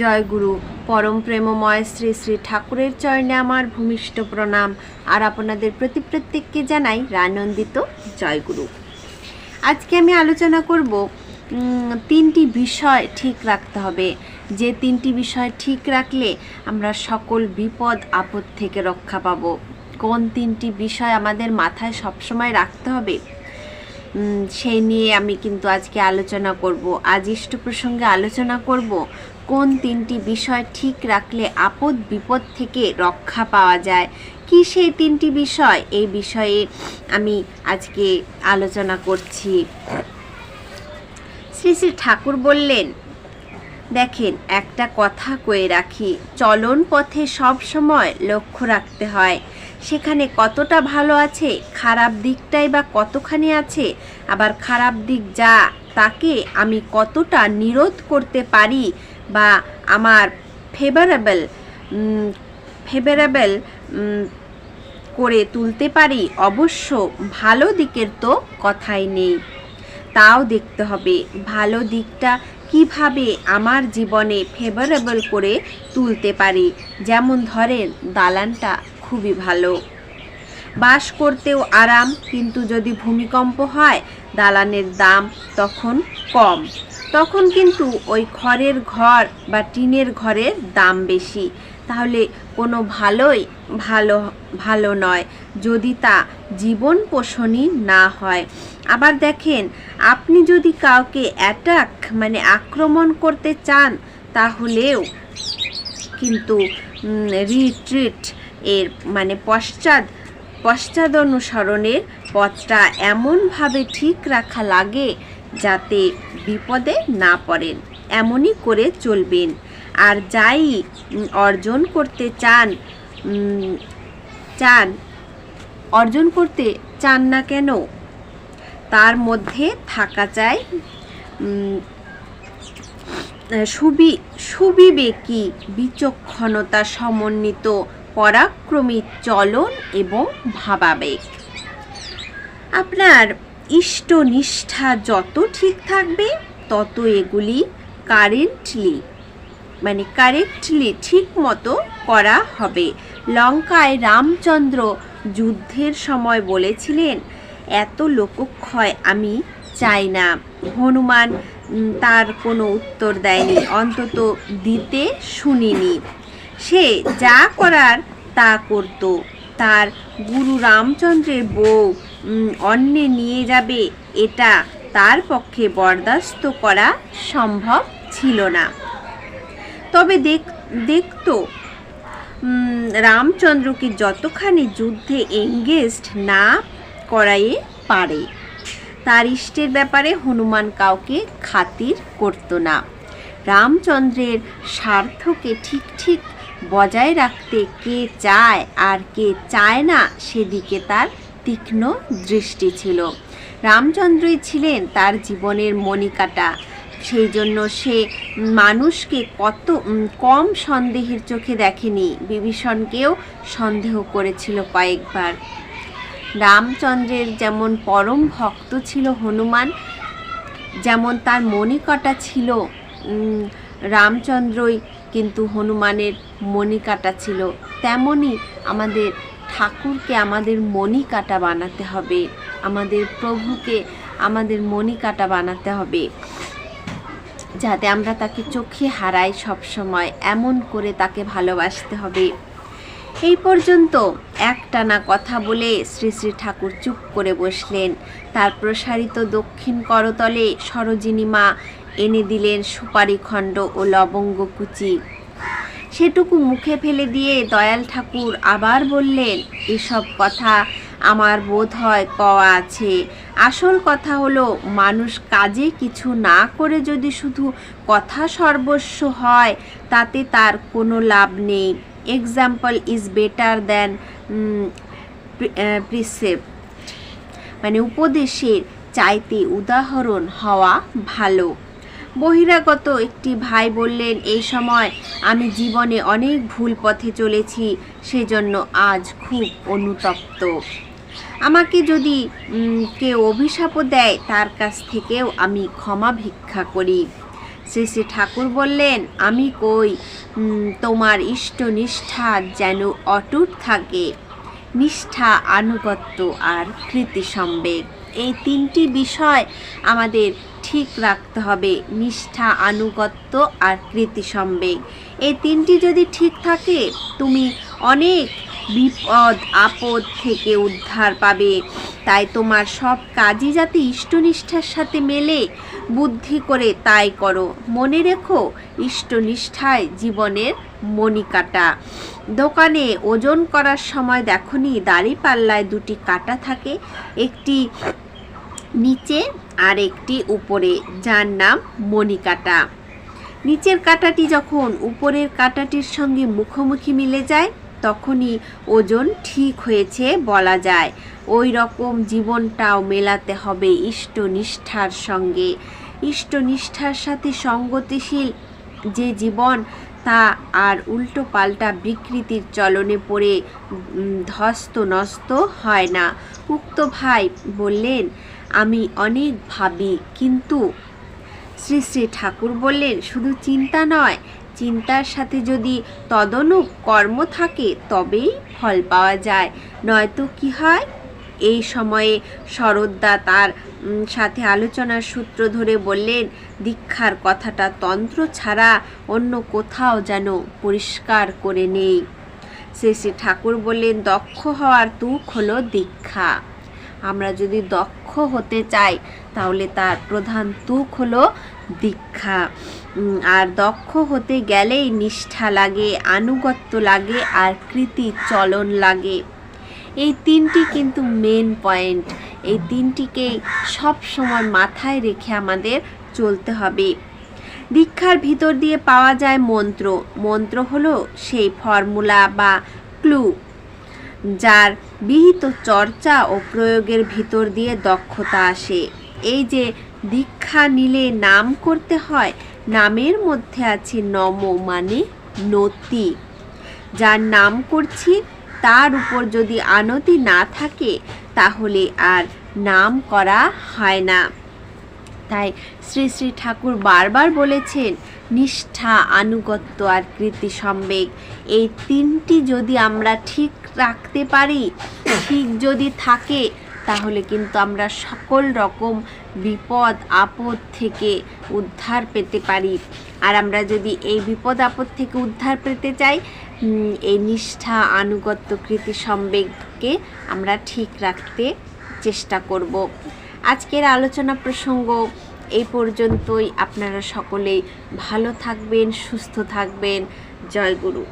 জয় গুরু পরম প্রেমময় শ্রী শ্রী ঠাকুরের চরণে আমার ভূমিষ্ঠ প্রণাম। আর আপনাদের প্রতি প্রত্যেককে জানাই রানন্দিত জয় গুরু আজকে আমি আলোচনা করব তিনটি বিষয় ঠিক রাখতে হবে। যে তিনটি বিষয় ঠিক রাখলে আমরা সকল বিপদ, আপদ থেকে রক্ষা পাবো। কোন তিনটি বিষয় আমাদের মাথায় সবসময় রাখতে হবে? সেই নিয়ে আমি কিন্তু আজকে আলোচনা করব। আজ ইষ্ট প্রসঙ্গে আলোচনা করব। কোন তিনটি বিষয় ঠিক রাখলে আপদ বিপদ থেকে রক্ষা পাওয়া যায়? কি সেই তিনটি বিষয়? এই বিষয়ে আমি আজকে আলোচনা করছি। শ্রী শ্রী ঠাকুর বললেন, দেখেন, একটা কথা কয়ে রাখি। চলন পথে সব সময় লক্ষ্য রাখতে হয়। সেখানে কতটা ভালো আছে, খারাপ দিকটাই বা কতখানি আছে, আবার খারাপ দিক যা, তাকে আমি কতটা নিরোধ করতে পারি বা আমার ফেভারেবল ফেভারেবল করে তুলতে পারি, অবশ্য ভালো দিকের তো কথাই নেই। তাও দেখতে হবে ভালো দিকটা কীভাবে আমার জীবনে ফেভারেবল করে তুলতে পারি। যেমন ধরেন, দালানটা খুবই ভালো। বাস করতেও আরাম, কিন্তু যদি ভূমিকম্প হয়, দালানের দাম তখন কম। তখন কিন্তু ওই খড়ের ঘর বা টিনের ঘরের দাম বেশি। তাহলে কোনো ভালোই ভালো ভালো নয় যদি তা জীবন পোষণই না হয়। আবার দেখেন, আপনি যদি কাউকে অ্যাটাক মানে আক্রমণ করতে চান, তাহলেও কিন্তু রিট্রিট এর মানে পশ্চাৎ পশ্চাদ অনুসরণের পথটা এমনভাবে ঠিক রাখা লাগে যাতে বিপদে না পড়েন, এমনই করে চলবেন। আর যাই অর্জন করতে চান চান, অর্জন করতে চান না কেন? তার মধ্যে থাকা চাই সুবি, সুবিবেকী বিচক্ষণতা সমন্বিত পরাক্রমী চলন এবং ভাবাবেগ। আপনার ইষ্ট নিষ্ঠা যত ঠিক থাকবে, তত এগুলি কারেন্টলি মানে কারেক্টলি ঠিক মতো করা হবে। লঙ্কায় রামচন্দ্র যুদ্ধের সময় বলেছিলেন, এত লোকক্ষয় আমি চাই না। হনুমান তার কোনো উত্তর দেয়নি, অন্তত দিতে শুনিনি। সে যা করার তা করত। তার গুরু রামচন্দ্রের বউ অন্যে নিয়ে যাবে। এটা তার পক্ষে বরদাস্ত করা সম্ভব ছিল না। তবে দেখ, দেখতো রামচন্দ্রকে যতখানি যুদ্ধে এঙ্গেজড না করাইয়ে পারে, তার ইষ্টের ব্যাপারে হনুমান কাউকে খাতির করত না। রামচন্দ্রের স্বার্থকে ঠিক ঠিক বজায় রাখতে কে চায় আর কে চায় না, সেদিকে তার তীক্ষ্ণ দৃষ্টি ছিল। রামচন্দ্রই ছিলেন তার জীবনের মণিকাটা। সেই জন্য সে মানুষকে কত কম সন্দেহের চোখে দেখেনি। বিভীষণকেও সন্দেহ করেছিল কয়েকবার। রামচন্দ্রের যেমন পরম ভক্ত ছিল হনুমান, যেমন তার মণিকটা ছিল রামচন্দ্রই কিন্তু হনুমানের মণিকাটা ছিল তেমনই আমাদের ঠাকুরকে আমাদের মণিকাটা বানাতে হবে। আমাদের প্রভুকে আমাদের মণিকাটা বানাতে হবে। যাতে আমরা তাকে চোখে হারাই সব সময় এমন করে তাকে ভালোবাসতে হবে। এই পর্যন্ত একটানা কথা বলে শ্রী শ্রী ঠাকুর চুপ করে বসলেন। তার প্রসারিত দক্ষিণ করতলে সরোজিনী মা এনে দিলেন সুপারি খণ্ড ও লবঙ্গ কুচি। সেটুকু মুখে ফেলে দিয়ে দয়াল ঠাকুর আবার বললেন, এসব কথা আমার বোধ হয় কওয়া আছে। আসল কথা হলো, মানুষ কাজে কিছু না করে যদি শুধু কথা সর্বস্ব হয়, তাতে তার কোনো লাভ নেই। Example is better than precept মানে উপদেশের চাইতে উদাহরণ হওয়া ভালো। বহিরাগত একটি ভাই বললেন, এই সময় আমি জীবনে অনেক ভুল পথে চলেছি, সেজন্য আজ খুব অনুতপ্ত। আমাকে যদি কেউ অভিশাপও দেয়, তার কাছ থেকেও আমি ক্ষমা ভিক্ষা করি। শ্রী শ্রী ঠাকুর বললেন, আমি কই তোমার ইষ্ট নিষ্ঠা যেন অটুট থাকে। নিষ্ঠা, আনুগত্য আর কৃতি সম্বেগ এই তিনটি বিষয় আমাদের ঠিক রাখতে হবে। নিষ্ঠা, আনুগত্য আর কৃতি সম্বেগ এই তিনটি যদি ঠিক থাকে, তুমি অনেক বিপদ, আপদ থেকে উদ্ধার পাবে। তাই তোমার সব কাজই যাতে ইষ্টনিষ্ঠার সাথে মেলে, বুদ্ধি করে তাই করো। মনে রেখো, ইষ্টনিষ্ঠায় জীবনের মণিকাটা। দোকানে ওজন করার সময় দেখনি দাড়ি পাল্লায় দুটি কাটা থাকে। একটি নিচে আর একটি উপরে, যার নাম মণিকাটা। নিচের কাঁটাটি যখন উপরের কাঁটাটির সঙ্গে মুখোমুখি মিলে যায়, তখনই ওজন ঠিক হয়েছে বলা যায়। ওই রকম জীবনটাও মেলাতে হবে ইষ্ট নিষ্ঠার সঙ্গে। ইষ্ট নিষ্ঠার সাথে সঙ্গতিশীল যে জীবন, তা আর উল্টো পাল্টা বিকৃতির চলনে পড়ে ধস্ত নস্ত হয় না। উক্ত ভাই বললেন আমি অনেক ভাবি, কিন্তু শ্রী শ্রী ঠাকুর বললেন, শুধু চিন্তা নয়, চিন্তার সাথে যদি তদনুক কর্ম থাকে, তবেই ফল পাওয়া যায়। নয়তো কি হয়? এই সময়ে শরদ্দা তার সাথে আলোচনার সূত্র ধরে বললেন, দীক্ষার কথাটা তন্ত্র ছাড়া অন্য কোথাও যেন পরিষ্কার করে নেই। শ্রী শ্রী ঠাকুর বললেন, দক্ষ হওয়ার তুক হলো দীক্ষা। আমরা যদি দক্ষ হতে চাই, তাহলে তার প্রধান তুক হলো দীক্ষা। আর দক্ষ হতে গেলেই নিষ্ঠা লাগে, আনুগত্য লাগে, আর কৃতি চলন লাগে। এই তিনটি কিন্তু মেন পয়েন্ট এই তিনটিকেই সব সময় মাথায় রেখে আমাদের চলতে হবে। দীক্ষার ভিতর দিয়ে পাওয়া যায় মন্ত্র। মন্ত্র হলো সেই ফর্মুলা বা ক্লু যার বিহিত চর্চা ও প্রয়োগের ভিতর দিয়ে দক্ষতা আসে। এই যে দীক্ষা নিলে নাম করতে হয়, নামের মধ্যে আছে নম মানে নতি। যার নাম করছি, তার উপর যদি আনতি না থাকে, তাহলে আর নাম করা হয় না। তাই শ্রী শ্রী ঠাকুর বারবার বলেছেন নিষ্ঠা, আনুগত্য আর কৃতি সম্বেগ। এই তিনটি যদি আমরা ঠিক রাখতে পারি, ঠিক যদি থাকে, তাহলে কিন্তু আমরা সকল রকম বিপদ, আপদ থেকে উদ্ধার পেতে পারি। আর আমরা যদি এই বিপদ, আপদ থেকে উদ্ধার পেতে চাই এই নিষ্ঠা, আনুগত্য, কৃতি সম্বেগকে আমরা ঠিক রাখতে চেষ্টা করব। আজকের আলোচনা প্রসঙ্গ এই পর্যন্তই। আপনারা সকলেই ভালো থাকবেন সুস্থ থাকবেন। জয় গুরু।